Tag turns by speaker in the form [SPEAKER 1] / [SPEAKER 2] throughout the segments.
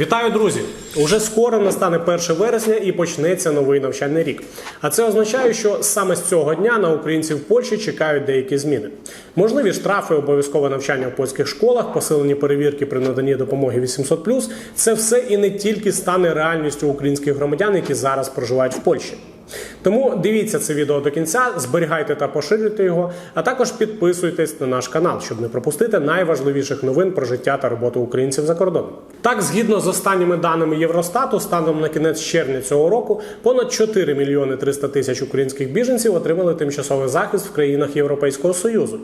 [SPEAKER 1] Вітаю, друзі! Уже скоро настане 1 вересня і почнеться новий навчальний рік. А це означає, що саме з цього дня на українців в Польщі чекають деякі зміни. Можливі штрафи, обов'язкове навчання в польських школах, посилені перевірки при наданні допомоги 800+, – це все і не тільки стане реальністю українських громадян, які зараз проживають в Польщі. Тому дивіться це відео до кінця, зберігайте та поширюйте його, а також підписуйтесь на наш канал, щоб не пропустити найважливіших новин про життя та роботу українців за кордоном. Так, згідно з останніми даними Євростату, станом на кінець червня цього року понад 4 мільйони 300 тисяч українських біженців отримали тимчасовий захист в країнах Європейського союзу.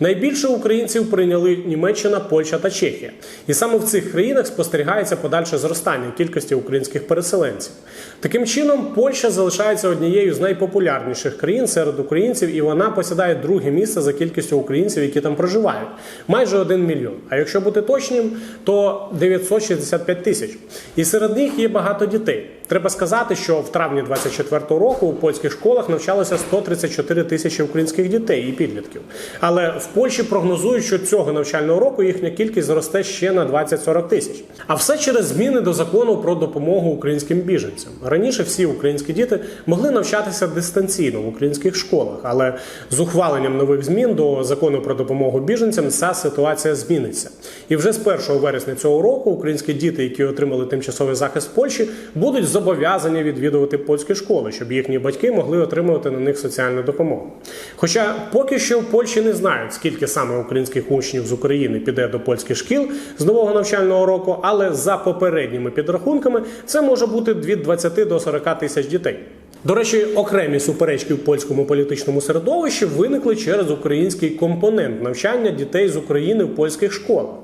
[SPEAKER 1] Найбільше українців прийняли Німеччина, Польща та Чехія. І саме в цих країнах спостерігається подальше зростання кількості українських переселенців. Таким чином, Польща залишається однією з найпопулярніших країн серед українців, і вона посідає друге місце за кількістю українців, які там проживають майже 1 мільйон. А якщо бути точним, то 965 тисяч. І серед них є багато дітей. Треба сказати, що в травні 24-го року у польських школах навчалося 134 тисячі українських дітей і підлітків. Але в Польщі прогнозують, що цього навчального року їхня кількість зросте ще на 20-40 тисяч. А все через зміни до закону про допомогу українським біженцям. Раніше всі українські діти могли навчатися дистанційно в українських школах, але з ухваленням нових змін до закону про допомогу біженцям ця ситуація зміниться. І вже з 1 вересня цього року українські діти, які отримали тимчасовий захист в Польщі, будуть зобов'язані відвідувати польські школи, щоб їхні батьки могли отримувати на них соціальну допомогу. Хоча поки що в Польщі не знають, скільки саме українських учнів з України піде до польських шкіл з нового навчального року, але за попередніми підрахунками це може бути від 20 до 40 тисяч дітей. До речі, окремі суперечки в польському політичному середовищі виникли через український компонент навчання дітей з України в польських школах.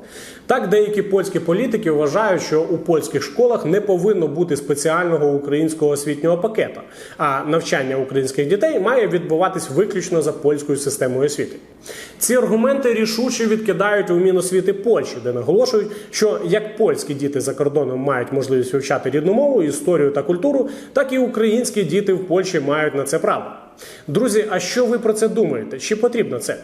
[SPEAKER 1] Так, деякі польські політики вважають, що у польських школах не повинно бути спеціального українського освітнього пакета, а навчання українських дітей має відбуватись виключно за польською системою освіти. Ці аргументи рішуче відкидають у Міносвіти Польщі, де наголошують, що як польські діти за кордоном мають можливість вивчати рідну мову, історію та культуру, так і українські діти в Польщі мають на це право. Друзі, а що ви про це думаєте? Чи потрібно це?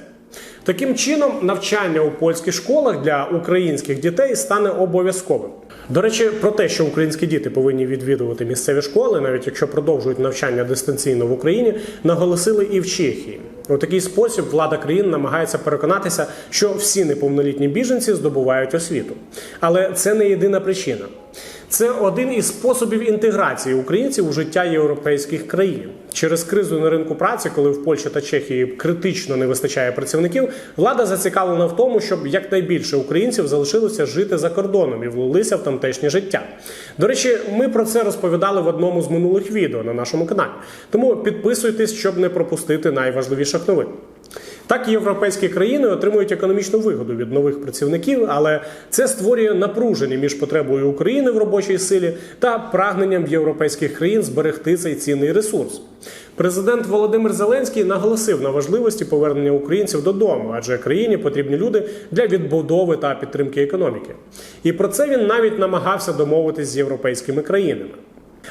[SPEAKER 1] Таким чином, навчання у польських школах для українських дітей стане обов'язковим. До речі, про те, що українські діти повинні відвідувати місцеві школи, навіть якщо продовжують навчання дистанційно в Україні, наголосили і в Чехії. У такий спосіб влада країн намагається переконатися, що всі неповнолітні біженці здобувають освіту. Але це не єдина причина. Це один із способів інтеграції українців у життя європейських країн. Через кризу на ринку праці, коли в Польщі та Чехії критично не вистачає працівників, влада зацікавлена в тому, щоб якнайбільше українців залишилося жити за кордоном і влилися в тамтешнє життя. До речі, ми про це розповідали в одному з минулих відео на нашому каналі. Тому підписуйтесь, щоб не пропустити найважливіших новин. Так, європейські країни отримують економічну вигоду від нових працівників, але це створює напруження між потребою України в робочій силі та прагненням європейських країн зберегти цей цінний ресурс. Президент Володимир Зеленський наголосив на важливості повернення українців додому, адже країні потрібні люди для відбудови та підтримки економіки. І про це він навіть намагався домовитись з європейськими країнами.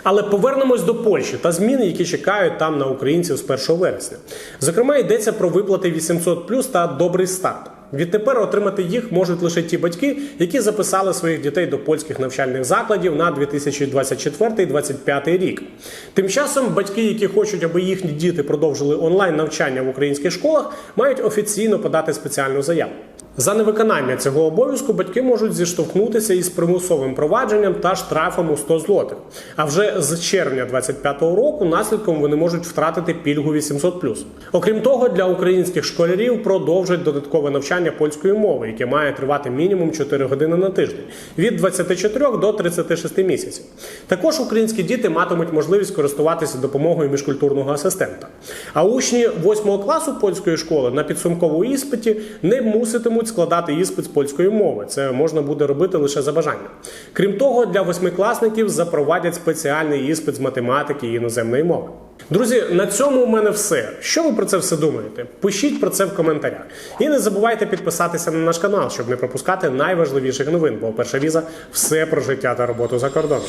[SPEAKER 1] Але повернемось до Польщі та змін, які чекають там на українців з 1 вересня. Зокрема, йдеться про виплати 800 та добрий старт. Відтепер отримати їх можуть лише ті батьки, які записали своїх дітей до польських навчальних закладів на 2024-2025 рік. Тим часом батьки, які хочуть, аби їхні діти продовжили онлайн навчання в українських школах, мають офіційно подати спеціальну заяву. За невиконання цього обов'язку батьки можуть зіштовхнутися із примусовим провадженням та штрафом у 100 злотих. А вже з червня 2025 року наслідком вони можуть втратити пільгу 800+. Окрім того, для українських школярів продовжать додаткове навчання польської мови, яке має тривати мінімум 4 години на тиждень від 24 до 36 місяців. Також українські діти матимуть можливість користуватися допомогою міжкультурного асистента. А учні 8 класу польської школи на підсумковому іспиті не муситимуть складати іспит з польської мови. Це можна буде робити лише за бажанням. Крім того, для восьмикласників запровадять спеціальний іспит з математики і іноземної мови. Друзі, на цьому у мене все. Що ви про це все думаєте? Пишіть про це в коментарях. І не забувайте підписатися на наш канал, щоб не пропускати найважливіших новин, бо перша віза все про життя та роботу за кордоном.